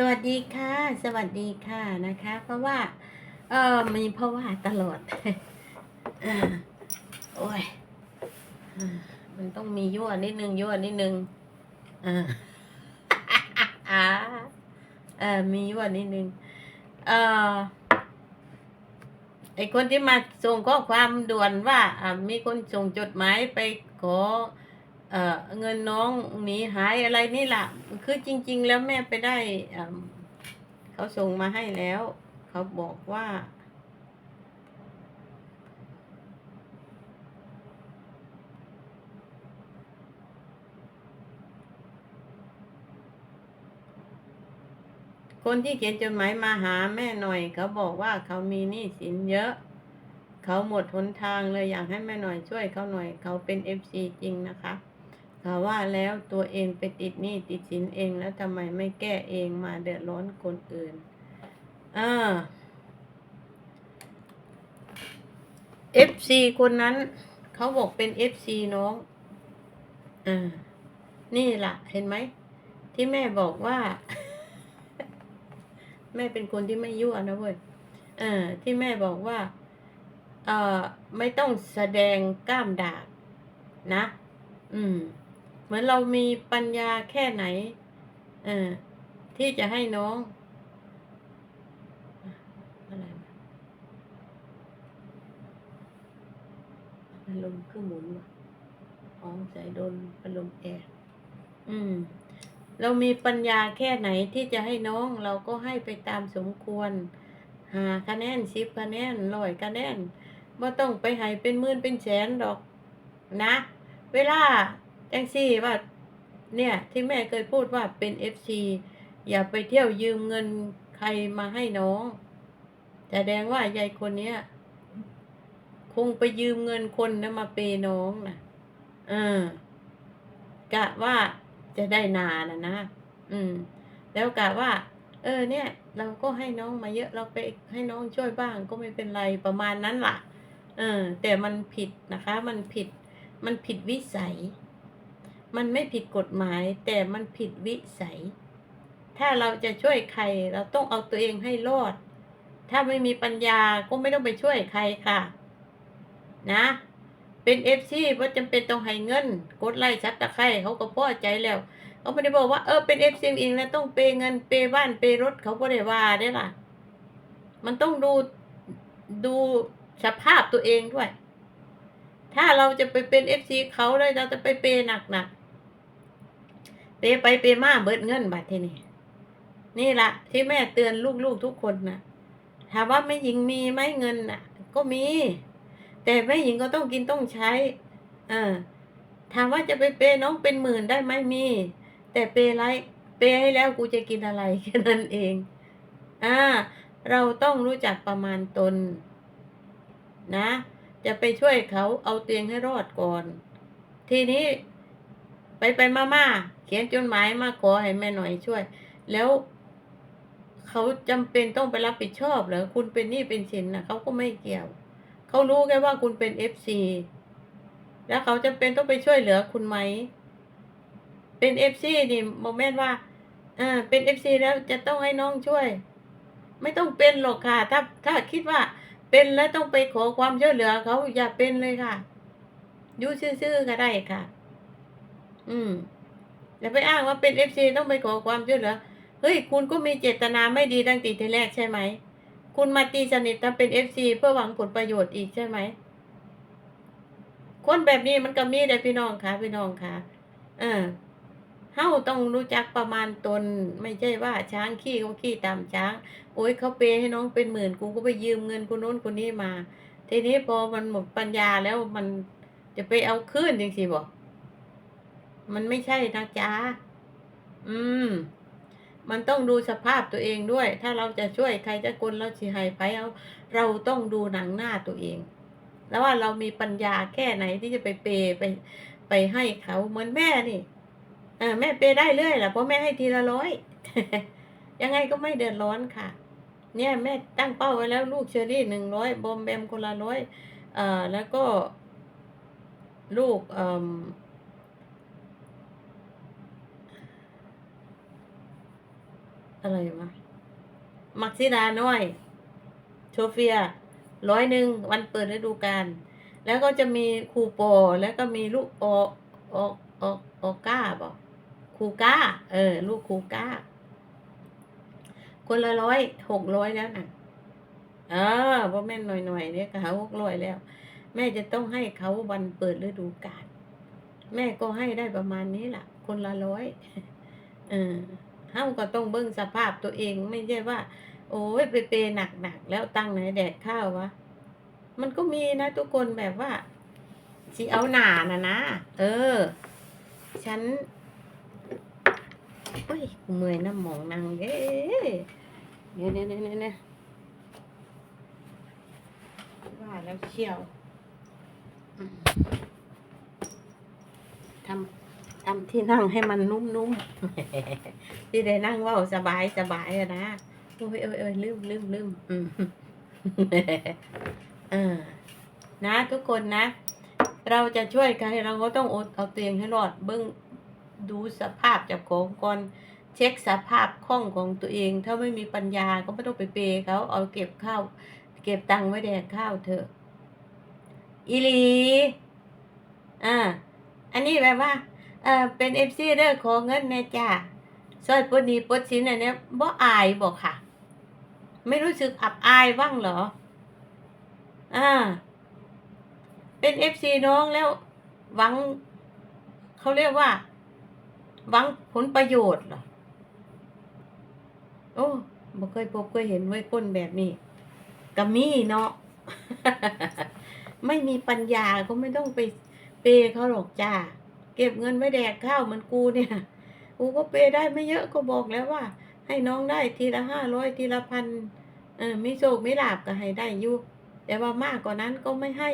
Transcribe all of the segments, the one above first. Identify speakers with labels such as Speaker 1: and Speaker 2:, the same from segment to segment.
Speaker 1: สวัสดีค่ะ สวัสดีค่ะนะคะ เพราะว่า เออมีเพราะว่าตลอดออโอ้ยมันต้องมียั่วนิดนึงยั่วนิดนึงเอออ่าเออมียั่วนิดนึงเออไอคนที่มาส่งข้อความด่วนว่าอ่ามีคนส่งจดหมายไปขอ เอ่อเงินน้องหนีหายอะไรนี่แหละคือจริง ๆ แล้วแม่ไปได้อ่าเขาส่งมาให้แล้ว เขาบอกว่า คนที่เขียนจดหมายมาหาแม่หน่อย เขาบอกว่าเขามีหนี้สินเยอะ เขาหมดหนทางเลยอยากให้แม่หน่อยช่วยเขาหน่อย เขาเป็นเอฟซีจริงนะคะาว่าแล้วตัวเองไปติดหนี้ติดสินเองแล้วทำไมไม่แก้เองมาเดือดร้อนคนอื่นอ่าเอฟซีคนนั้น เขาบอกเป็นเอฟซีน้องอ่านี่ล่ะ เห็นไหม ที่แม่บอกว่า แม่เป็นคนที่ไม่ยั่วนะเว้ยเออที่แม่บอกว่า เอ่อ ไม่ต้องแสดงกล้ามดาบนะ อืม เหมือนเรามีปัญญาแค่ไหนเออที่จะให้น้องอะไรวะพัดลมเครื่องหมุนวะอ๋อใส่โดนพัดลมแอร์อืม เรามีปัญญาแค่ไหนที่จะให้น้อง เราก็ให้ไปตามสมควร หาคะแนนสิบคะแนนร้อยคะแนนว่ต้องไปให้เป็นหมื่นเป็นแสนดอก นะ เวลา จังซี่ว่าเนี่ยที่แม่เคยพูดว่าเป็นเอฟซีอย่าไปเที่ยวยืมเงินใครมาให้น้องแสดงว่ายายคนเนี้ย คงไปยืมเงินคนนะมาเปยน้องนะเออกะว่าจะได้นานะนะอืม แล้วกะว่า เออ เนี่ย เราก็ให้น้องมาเยอะเราไปให้น้องช่วยบ้างก็ไม่เป็นไรประมาณนั้นล่ะ เออ แต่มันผิดนะคะ มันผิด มันผิดวิสัย มันไม่ผิดกฎหมายแต่มันผิดวิสัย ถ้าเราจะช่วยใครเราต้องเอาตัวเองให้รอด ถ้าไม่มีปัญญาก็ไม่ต้องไปช่วยใครค่ะ นะ เป็นเอฟซีว่าจำเป็นต้องให้เงิน กดไล่ชัดตะไคร่เขาก็พอใจแล้วเขาไม่ได้บอกว่าเออเป็นเอฟซีเองแล้วต้องเปย์เงินเปย์บ้านเปย์รถเขาก็ได้ว่าได้ล่ะ มันต้องดูดูสภาพตัวเองด้วย ถ้าเราจะไปเป็นเอฟซีเขาเลยเราจะไปเปย์หนักหนัก เปย์ไปเปย์มาเบิดเงินบัตรทีนี่นี่ละที่แม่เตือนลูกๆทุกคนนะถามว่าแม่หญิงมีไหมเงินน่ะ ก็มี แต่แม่หญิงก็ต้องกินต้องใช้ เออถามว่าจะไปเปย์น้องเป็นหมื่นได้ไหมมี แต่เปย์ไรเปย์ให้แล้วกูจะกินอะไรแค่นั้นเองอ่าเราต้องรู้จักประมาณตน นะ จะไปช่วยเขาเอาเตียงให้รอดก่อน ทีนี้ ไปไปมามาเขียนจดหมายมาขอให้แม่หน่อยช่วย แล้วเขาจำเป็นต้องไปรับผิดชอบเหรอคุณเป็นหนี้เป็นสินนะเขาก็ไม่เกี่ยว เขารู้แค่ว่าคุณเป็นเอฟซีแล้วเขาจำเป็นต้องไปช่วยเหลือคุณไหม เป็นเอฟซีนี่โมเมนต์ว่าอ่าเป็นเอฟซีแล้วจะต้องให้น้องช่วย ไม่ต้องเป็นหรอกค่ะ ถ้าถ้าคิดว่าเป็นแล้วต้องไปขอความช่วยเหลือเขาอย่าเป็นเลยค่ะยู่ซื่อๆก็ได้ค่ะ อืมอย่าไปอ้างว่าเป็นเอฟซีต้องไปขอความช่วยเหลือเฮ้ย คุณก็มีเจตนาไม่ดีตั้งแต่ทีแรกใช่ไหม คุณมาตีสนิททำเป็นเอฟซีเพื่อหวังผลประโยชน์อีกใช่ไหม คนแบบนี้มันก็มีแต่พี่น้องค่ะพี่น้องค่ะ เออเฮาต้องรู้จักประมาณตน ไม่ใช่ว่าช้างขี้เขาขี้ตามช้าง โอ้ยเขาเปย์ให้น้องเป็นหมื่นกูก็ไปยืมเงินคนโน้นคนนี้มา ทีนี้พอมันหมดปัญญาแล้วมันจะไปเอาคืนจริงสิบอก มันไม่ใช่นะจ๊ะ อืม มันต้องดูสภาพตัวเองด้วย ถ้าเราจะช่วยใครจะคนเราสิให้ไปเอา เราต้องดูหนังหน้าตัวเอง แล้วว่าเรามีปัญญาแค่ไหนที่จะไปเปย์ไป ไปให้เขาเหมือนแม่นี่เออแม่เปย์ได้เรื่อยแหละเพราะแม่ให้ทีละร้อยยังไงก็ไม่เดือดร้อนค่ะ เนี่ยแม่ตั้งเป้าไว้แล้วลูกเชอรี่หนึ่งร้อยบอมแบมคนละร้อยเอ่อแล้วก็ ลูกเอ่อ อะไรวะ มักซิดาน้อย โชเฟียร้อยหนึ่งวันเปิดฤดูกาลแล้วก็จะมีคูโปแล้วก็มีลูกโอโอโอโอก้าบอกคูก้า เออ ลูกคูก้า คนละร้อยหกร้อยแล้วนะเออพ่อแม่หน่อยหน่อยเนี่ยเขาหกร้อยแล้ว แม่จะต้องให้เขาวันเปิดฤดูกาลแม่ก็ให้ได้ประมาณนี้แหละคนละร้อยเออ เฮาก็ต้องเบิ่งสภาพตัวเองไม่ใช่ว่า โอ้ยไปเปย์หนักๆแล้วตั้งไหนแดกข้าววะมันก็มีนะทุกคนแบบว่าสิเอาหนานะนะเออ ฉันเฮ้ยเมื่อยน้ำหมองนางเอ้ยเนี่ยเนี่ยเนี่ยเนี่ยว่าแล้วเชี่ยวทำ ทำที่นั่งให้มันนุ่มๆ ที่ได้นั่งว่าสบายสบายนะโอ้ยเอ้ยเอ้ยลืมลืมลืมอืมเออ นะทุกคนนะ เราจะช่วยใครเราก็ต้องอดเอาเตัวเองให้รอดเบิ้องดูสภาพจากของก่อนเช็คสภาพคล่องของตัวเอง ถ้าไม่มีปัญญาก็ไม่ต้องไปเปย์เขาเอาเก็บข้าวเก็บตังค์ไว้แดกข้าวเถอะอีลีอ่าอันนี้แบบว่า ออเป็นเอฟซีเด้อขอเงินแน่จ้าซอยปดหนีปดสินอันเนี้ยบ่อายบอกค่ะ ไม่รู้สึกอับอายบ้างเหรอ อ่า เป็นเอฟซีน้องแล้ว หวัง เขาเรียกว่า หวังผลประโยชน์เหรอ โอ้บ่เคยพบเคยเห็นไว้ยคนแบบนี้ก็มีเนาะไม่มีปัญญาก็ไม่ต้องไปเปย์เขาหรอกจ้า เก็บเงินไว้แดกข้าวเหมือนกูเนี่ยกูก็เปย์ได้ไม่เยอะก็บอกแล้วว่า ให้น้องได้ทีละห้าร้อยทีละพันเออไม่โชคไม่ลาบก็ให้ได้อยู่แต่ว่ามากกว่านั้นก็ไม่ให้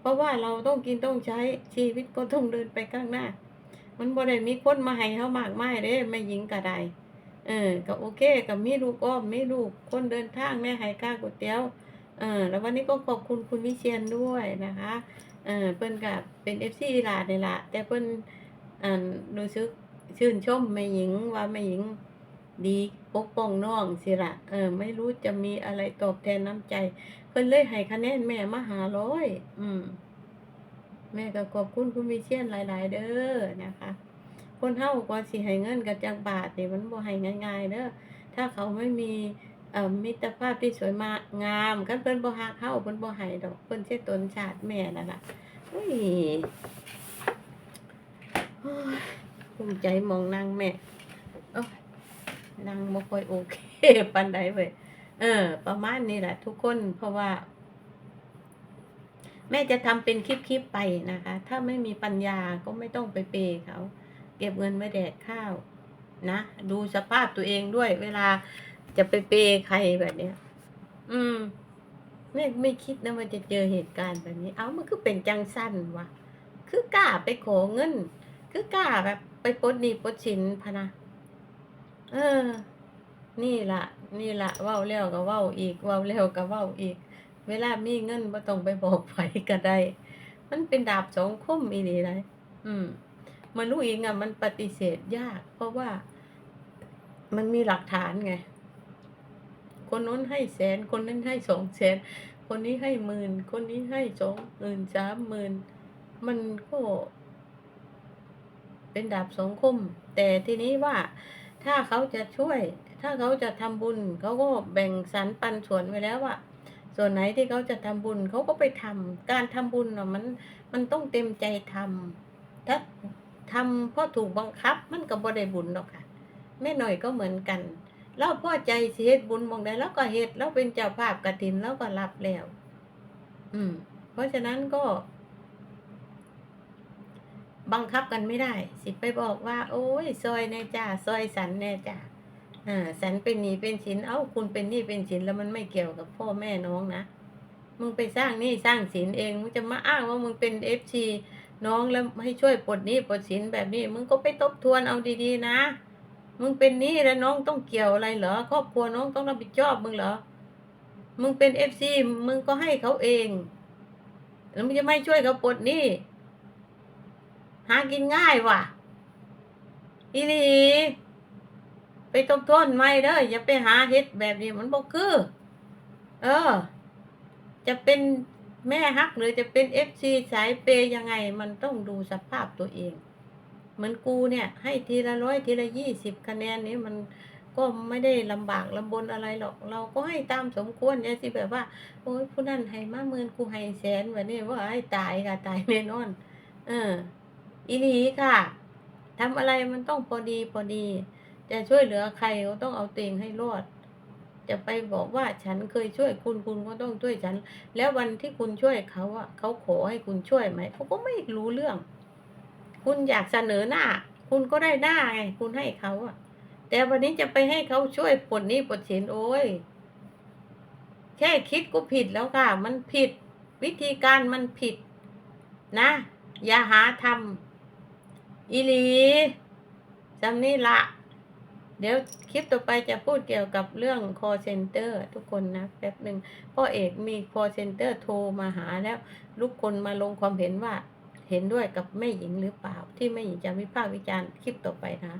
Speaker 1: เพราะว่าเราต้องกินต้องใช้ชีวิตก็ต้องเดินไปข้างหน้า มันบ่ได้มีคนมาให้เขามากไมายเด้ไม่ยิงก็ได้เออก็โอเคก็มีลูกอ้อมมีลูกคนเดินทางแม่ให้ค่าก๋วยเตี๋ยว เออแล้ววันนี้ก็ขอบคุณคุณวิเชียนด้วยนะคะเออเพิ่นกับเป็นเอฟซีลาเนี่ยละแต่เพิ่นอ่ารู้สึกชื่นชมแม่หญิงว่าแม่หญิงดีปกป้องน้องสิละเออ ไม่รู้จะมีอะไรตอบแทนน้ำใจ เพิ่นเลยให้คะแนนแม่มาหาร้อย อืม แม่ก็ขอบคุณคุณวิเชียนหลาย ๆ เด้อนะคะ คนเฮาก็สิให้เงินกับจักบาทนี่มันบ่ให้ง่าย ๆ เด้อถ้าเขาไม่มี มิตรภาพที่สวยมางามกันเพิ่นบ่ฮักเฮาเพิ่นบ่ให้ดอกเพิ่นสิตนชาติแม่นั่นล่ะอุ้ยโอ้ยภูมิใจมองนางแม่โอ้ยนางบ่ค่อยโอเคปานใดเว้ยเออ ประมาณนี้แหละ ทุกคนเพราะว่า แม่จะทำเป็นคลิปๆไปนะคะ ถ้าไม่มีปัญญาก็ไม่ต้องไปเปย์เขา เก็บเงินไว้แดกข้าว นะ ดูสภาพตัวเองด้วย เวลา จะไปเปย์ใครแบบเนี้ย อืม ไม่ไม่คิดนะว่าจะเจอเหตุการณ์แบบนี้ เอามันคือเป็นจังสั้นวะคือกล้าไปขอเงิน คือกล้าแบบ ไปปดหนี้ปดสินพะนะเออ นี่ละนี่ละเว้าแล้วก็เว้าอีกเว้าแล้วก็เว้าอีก เวลามีเงินบ่ต้องไปบอกไผก็ได้ มันเป็นดาบสองคมอีนี่เลยอืมมันรู้เองอะมันปฏิเสธยาก เพราะว่ามันมีหลักฐานไง คนนู้นให้แสน คนนั้นให้สองแสน คนนี้ให้หมื่น คนนี้ให้สองหมื่นสามหมื่น มันก็เป็นดาบสองคม แต่ทีนี้ว่าถ้าเขาจะช่วย ถ้าเขาจะทำบุญ เขาก็แบ่งสรรปันส่วนไว้แล้วว่าส่วนไหนที่เขาจะทำบุญเขาก็ไปทำการทำบุญน่ะมันมันต้องเต็มใจทำถ้าทำเพราะถูกบังคับมันก็บ่ได้บุญหรอกค่ะแม่หน่อยก็เหมือนกัน เราพอใจสิเฮ็ดบุญหมองใดแล้วก็เฮ็ดแล้วเป็นเจ้าภาพกฐินแล้วก็รับแล้ว อืม เพราะฉะนั้นก็ บังคับกันไม่ได้ สิไปบอกว่า โอ้ยซอยแน่จ้าซอยสันแน่จ้าอ่าสันเป็นหนี้เป็นสินเอ้าคุณเป็นหนี้เป็นสินแล้วมันไม่เกี่ยวกับพ่อแม่น้องนะมึงไปสร้างหนี้สร้างสินเองมึงจะมาอ้างว่ามึงเป็นเอฟซีน้องแล้วให้ช่วยปลดหนี้ปลดสินแบบนี้ มึงก็ไปทบทวนเอาดีๆนะ มึงเป็นนี้แล้วน้องต้องเกี่ยวอะไรเหรอครอบครัวน้องต้องรับผิดชอบมึงเหรอ มึงเป็นเอฟซีมึงก็ให้เขาเอง แล้วมึงจะไม่ช่วยเขาปลดหนี้หากินง่ายว่ะ อีหลีไปทบทวนใหม่เด้ออย่าไปหาเฮ็ดแบบนี้มันบ่คือ เออ จะเป็นแม่ฮักหรือจะเป็นเอฟซีสายเปย์ยังไง มันต้องดูสภาพตัวเอง เหมือนกูเนี่ยให้ทีละร้อยทีละยี่สิบคะแนนนี้มันก็ไม่ได้ลำบากลำบนอะไรหรอก เราก็ให้ตามสมควรเนี่ยสิแบบว่า โอ้ยผู้นั้นให้มาหมื่นกูให้แสนแบบนี้ว่าให้ตายค่ะตายแน่นอน เออ อีหลีค่ะทำอะไรมันต้องพอดีพอดี จะช่วยเหลือใครก็ต้องเอาตัวเองให้รอด จะไปบอกว่าฉันเคยช่วยคุณคุณก็ต้องช่วยฉัน แล้ววันที่คุณช่วยเขาอะเขาขอให้คุณช่วยไหมเขาก็ไม่รู้เรื่อง คุณอยากเสนอหน้า คุณก็ได้หน้าไง คุณให้เขาอะแต่วันนี้จะไปให้เขาช่วยปลดนี้ปลดสินโอ้ย แค่คิดก็ผิดแล้วค่ะ มันผิด วิธีการมันผิด นะ อย่าหาทำอีลีจำนี่ละ เดี๋ยวคลิปต่อไปจะพูดเกี่ยวกับเรื่อง call center ทุกคนนะแป๊บหนึ่งพ่อเอกมี call center โทรมาหาแล้ว ลูกคนมาลงความเห็นว่า เห็นด้วยกับแม่หญิงหรือเปล่า ที่แม่หญิงจะวิพากษ์วิจารณ์คลิปต่อไปนะ